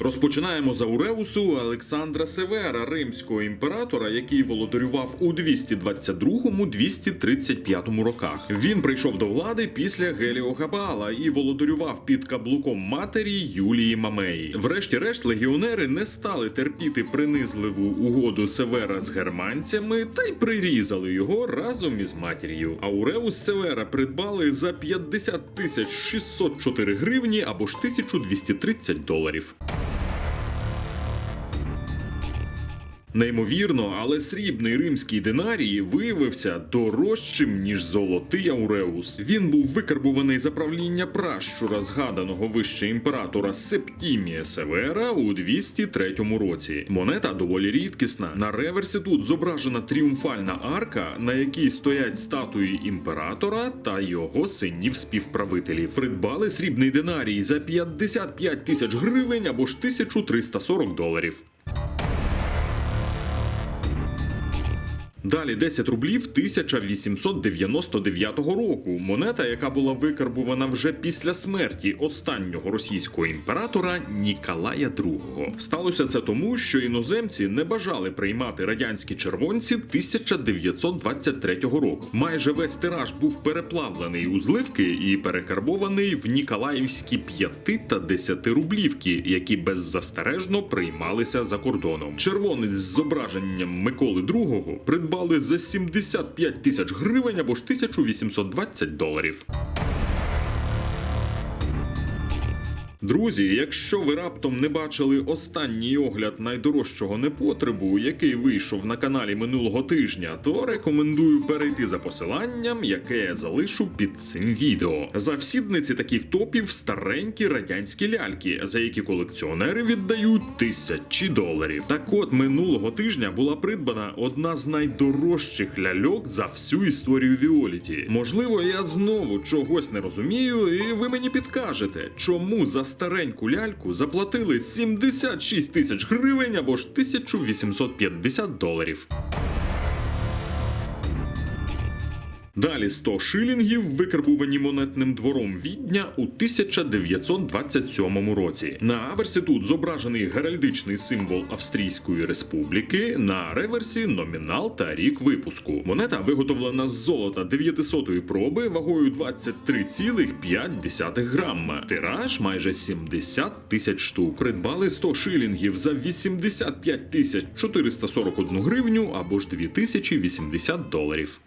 Розпочинаємо з Ауреусу Олександра Севера, римського імператора, який володарював у 222-235 роках. Він прийшов до влади після Геліогабала і володарював під каблуком матері Юлії Мамеї. Врешті-решт легіонери не стали терпіти принизливу угоду Севера з германцями та й прирізали його разом із матір'ю. Ауреус Севера придбали за 50 тисяч 604 гривні або ж 1230 доларів. Неймовірно, але срібний римський динарій виявився дорожчим ніж золотий ауреус. Він був викарбуваний за правління пращура згаданого вище імператора Септімія Севера у 203 році. Монета доволі рідкісна. На реверсі тут зображена тріумфальна арка, на якій стоять статуї імператора та його синів співправителів. Придбали срібний динарій за 55 тисяч гривень або ж 1340 доларів. Далі 10 рублів 1899 року. Монета, яка була викарбувана вже після смерті останнього російського імператора Ніколая II. Сталося це тому, що іноземці не бажали приймати радянські червонці 1923 року. Майже весь тираж був переплавлений у зливки і перекарбований в ніколаївські 5 та 10 рублівки, які беззастережно приймалися за кордоном. Червонець з зображенням Миколи II придбали за 75 тисяч гривень або ж 1820 доларів. Друзі, якщо ви раптом не бачили останній огляд найдорожчого непотребу, який вийшов на каналі минулого тижня, то рекомендую перейти за посиланням, яке я залишу під цим відео. Завсідниці таких топів старенькі радянські ляльки, за які колекціонери віддають тисячі доларів. Так от минулого тижня була придбана одна з найдорожчих ляльок за всю історію Віоліті. Можливо, я знову чогось не розумію, і ви мені підкажете, чому за стареньку ляльку заплатили 76 тисяч гривень або ж 1850 доларів. Далі 100 шилінгів, викарбувані монетним двором Відня у 1927 році. На аверсі тут зображений геральдичний символ Австрійської республіки, на реверсі номінал та рік випуску. Монета виготовлена з золота 900-ї проби вагою 23,5 грамма. Тираж майже 70 тисяч штук. Придбали 100 шилінгів за 85 тисяч 441 гривню або ж 2080 доларів.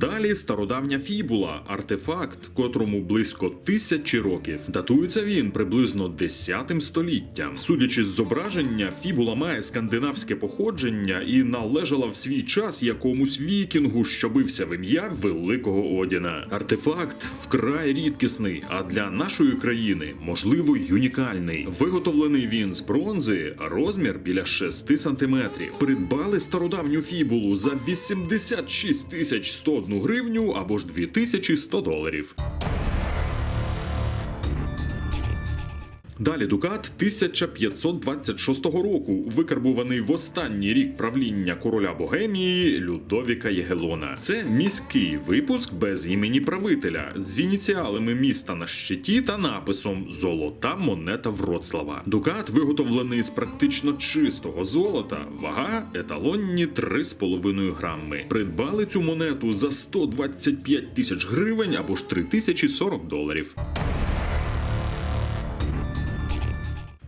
Далі стародавня фібула, артефакт, котрому близько тисячі років. Датується він приблизно 10 століттям. Судячи з зображення, фібула має скандинавське походження і належала в свій час якомусь вікінгу, що бився в ім'я Великого Одіна. Артефакт вкрай рідкісний, а для нашої країни можливо юнікальний. Виготовлений він з бронзи, розмір біля 6 сантиметрів. Придбали стародавню фібулу за 86 тисяч 101 гривню або ж 2100 доларів. Далі Дукат 1526 року, викарбуваний в останній рік правління короля Богемії Людовіка Єгелона. Це міський випуск без імені правителя з ініціалами міста на щиті та написом Золота монета Вроцлава. Дукат виготовлений з практично чистого золота, вага еталонні 3,5 грами. Придбали цю монету за 125 тисяч гривень або ж 3040 доларів.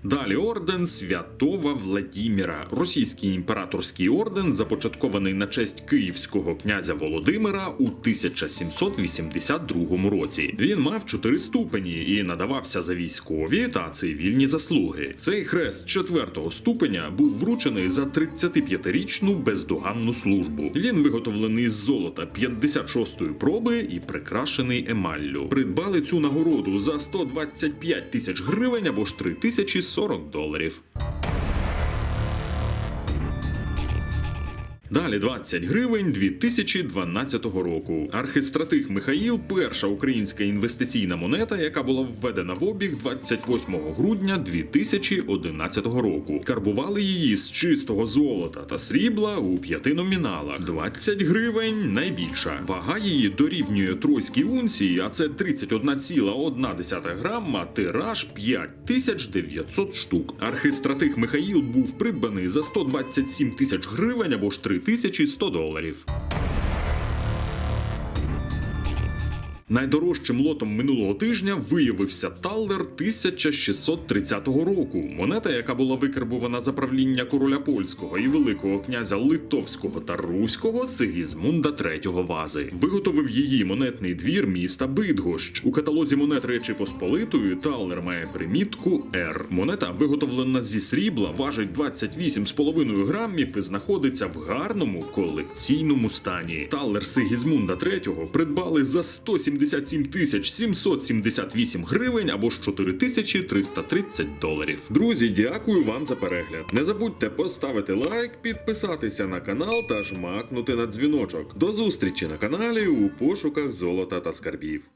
Далі орден Святого Владіміра, російський імператорський орден, започаткований на честь київського князя Володимира у 1782 році. Він мав чотири ступені і надавався за військові та цивільні заслуги. Цей хрест четвертого ступеня був вручений за 35-річну бездоганну службу. Він виготовлений з золота 56-ї проби і прикрашений емаллю. Придбали цю нагороду за 125 тисяч гривень або ж 3040 доларів. Далі 20 гривень 2012 року. Архистратих Михаїл перша українська інвестиційна монета, яка була введена в обіг 28 грудня 2011 року. Карбували її з чистого золота та срібла у п'яти номіналах. 20 гривень найбільша. Вага її дорівнює тройській унції, а це 31,1 грама, тираж 5900 штук. Архистратих Михаїл був придбаний за 127 тисяч гривень або ж 3100 доларів. Найдорожчим лотом минулого тижня виявився Таллер 1630 року. Монета, яка була викарбувана за правління короля польського і великого князя Литовського та Руського Сигізмунда III Вази. Виготовив її монетний двір міста Бидгощ. У каталозі монет Речі Посполитої Таллер має примітку R. Монета, виготовлена зі срібла, важить 28,5 грамів і знаходиться в гарному колекційному стані. Таллер Сигізмунда III придбали за 177 тисяч 778 гривень або ж 4330 доларів. Друзі, дякую вам за перегляд. Не забудьте поставити лайк, підписатися на канал та жмакнути на дзвіночок. До зустрічі на каналі у пошуках золота та скарбів.